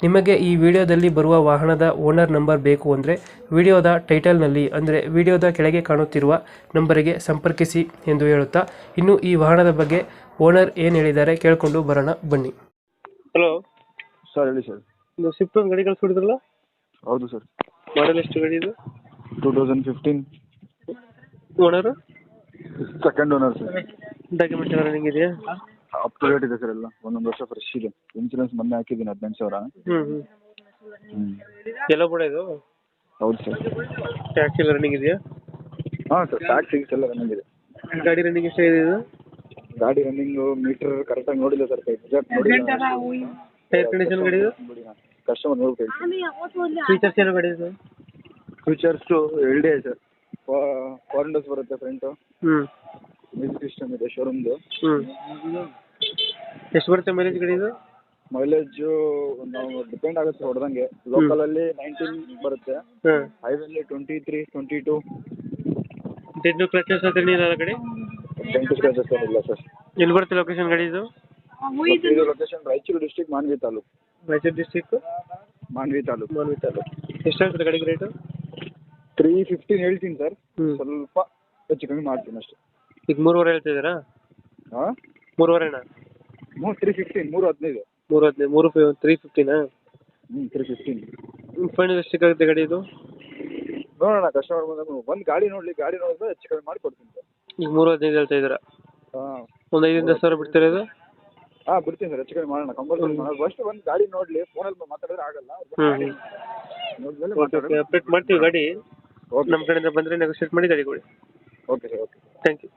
ನಿಮಗೆ ಈ ವಿಡಿಯೋದಲ್ಲಿ ಬರುವ ವಾಹನದ ಓನರ್ ನಂಬರ್ ಬೇಕು ಅಂದರೆ ವಿಡಿಯೋದ ಟೈಟಲ್ನಲ್ಲಿ ಅಂದರೆ ವಿಡಿಯೋದ ಕೆಳಗೆ ಕಾಣುತ್ತಿರುವ ನಂಬರಿಗೆ ಸಂಪರ್ಕಿಸಿ ಎಂದು ಹೇಳುತ್ತಾ ಇನ್ನು ಈ ವಾಹನದ ಬಗ್ಗೆ ಓನರ್ ಏನು ಹೇಳಿದ್ದಾರೆ ಕೇಳಿಕೊಂಡು ಬರೋಣ ಬನ್ನಿ. ಹಲೋ. ಸರ್ ಹೇಳಿ ಸರ್. ಒಂದು ಸ್ವಿಫ್ಟ್ ಒಂದು ಗಾಡಿ ಕಳಿಸ್ಬಿಡಿದ್ರಲ್ಲ ಹೌದು ಸರ್. ಮಾಡಲ್ ಎಷ್ಟು ಗಾಡಿ ಇದು? Two thousand fifteen owner second owner sir document ಎಲ್ಲ ರನ್ನಿಂಗ್ ಇದೆಯಾ ಅಪ್ ಟು ಡೇಟ್ ಇದೆ ಸರ್ ಎಲ್ಲ. ಒಂದೊಂದು ವರ್ಷ ಫ್ರೆಶ್ ಇದೆ. ಇನ್ಸೂರೆನ್ಸ್ ಮೊನ್ನೆ ಹಾಕಿದ್ದೀನಿ ಹದಿನೆಂಟು ಸಾವಿರ. ಹ್ಞೂ ಹ್ಞೂ ಹ್ಞೂ ಎಲ್ಲ ಕೂಡ ಇದು? ಹೌದು ಸರ್ ಟ್ಯಾಕ್ಸ್ ಎಲ್ಲ ರನ್ನಿಂಗ್ ಇದೆಯಾ? ಹಾಂ ಸರ್ ಟ್ಯಾಕ್ಸ್ ಎಲ್ಲ ರನ್ನಿಂಗ್ ಇದೆ. ಗಾಡಿ ರನ್ನಿಂಗ್ ಎಷ್ಟಾಗಿದೆ ಇದು? ಗಾಡಿ ರನ್ನಿಂಗು ಮೀಟರ್ ಕರೆಕ್ಟಾಗಿ ನೋಡಿಲ್ಲ ಸರ್ ಎಕ್ಸಾಕ್ಟ್ ನೋಡಿಲ್ಲ. ಟೈರ್ ಕಂಡೀಷನ್ ಗಾಡಿ ಇದು? ಕಸ್ಟಮರ್ ನೋಡ್ಬೇಕು ಫೀಚರ್ಸ್ ಏನು ಗಾಡಿ ಇದು? Features L D I sir foreigners ಬರುತ್ತೆ ಫ್ರಂಟು ಹ್ಞೂ ಮ್ಯೂಸಿಕ್ ಸಿಸ್ಟಮ್ ಇದೆ ಶೋರೂಮ್ದು ಹ್ಞೂ ಎಷ್ಟು ಬರುತ್ತೆ ಮೈಲೇಜ್ ಗಾಡಿ ಮೈಲೇಜ್ ಮೈಲೇಜು ನಾವು ಡಿಪೆಂಡ್ ಆಗುತ್ತೆ ಹೊಡೆದಂಗೆ. ಲೋಕಲಲ್ಲಿ ನೈನ್ಟೀನ್ ಬರುತ್ತೆ. ಹಾಂ ಹೈವೇಲಿ twenty three twenty two ten clutches ಹತ್ರ ನೀನು ಗಾಡಿ? ಟೆಂಟು ಸ್ಕ್ರಾಚಸ್ ಏನಿಲ್ಲ ಸರ್ ಎಲ್ಲಿ ಬರುತ್ತೆ ಲೊಕೇಶನ್ ಗಾಡಿ ಇದು? ಇದು? Location Raichur district Manvi taluk. Raichur district Manvi taluk. Manvi taluk. ಎಷ್ಟು ಆಗ್ತದೆ ಗಾಡಿಗೆ ರೇಟು ತ್ರೀ ಫಿಫ್ಟೀನ್ ಹೇಳ್ತೀನಿ ಸರ್ ಸ್ವಲ್ಪ ಹೆಚ್ಚು ಕಮ್ಮಿ ಮಾಡ್ತೀನಿ ಅಷ್ಟೇ. ಈಗ ಮೂರುವರೆ ಹೇಳ್ತಿದ್ದೀರಾ ಹಾಂ ಮೂರುವರೆನಾ? ಮೂರು ತ್ರೀ ಫಿಫ್ಟೀನ್ ಮೂರು ಹದಿನೈದು. ಮೂರು ಹದಿನೈದು ಮೂರು ತ್ರೀ ಫಿಫ್ಟಿನಾ ಹ್ಞೂ ತ್ರೀ ಫಿಫ್ಟೀನ್ ಫೈನಲ್ ಎಷ್ಟಕ್ಕೆ ಗಾಡಿ ಇದು? ನೋಡೋಣ ಕಸ್ಟಮರ್ ಬಂದಾಗ ಗಾಡಿ ನೋಡಲಿ ಗಾಡಿ ನೋಡಿದ್ರೆ ಹೆಚ್ಚು ಸರ್. ಈಗ ಮೂರು ಹದಿನೈದು ಹೇಳ್ತಾ ಇದ್ದೀರಾ? ಹಾಂ. ಒಂದು ಐದರಿಂದ ಸಾವಿರ ಬಿಡ್ತೀರಾ ಇದು? ಹಾಂ ಬಿಡ್ತೀನಿ ಸರ್ ಹೆಚ್ಚು ಕಡಿಮೆ ಮಾಡೋಣ. ಕಂಪಲ್ಸರಿ ಮಾಡೋಣ. ಫಸ್ಟ್ ಒಂದು ಗಾಡಿ ನೋಡಲಿ ಫೋನಲ್ಲಿ ಮಾತಾಡಿದ್ರೆ ಆಗಲ್ಲ. ಹ್ಞೂ ಹ್ಞೂ ನೋಡಿದ್ಮೇಲೆ ಓಕೆ ಮಾತಾಡೋಣ. ಅಪ್ಡೇಟ್ ಮಾಡ್ತೀವಿ ಗಾಡಿ. ನಮ್ಮ ಕಡೆಯಿಂದ ಬಂದ್ರೆ ನೆಗೋಷಿಯೇಟ್ ಮಾಡಿ ಗಾಡಿ ಕೊಡಿ. Okay sir okay thank you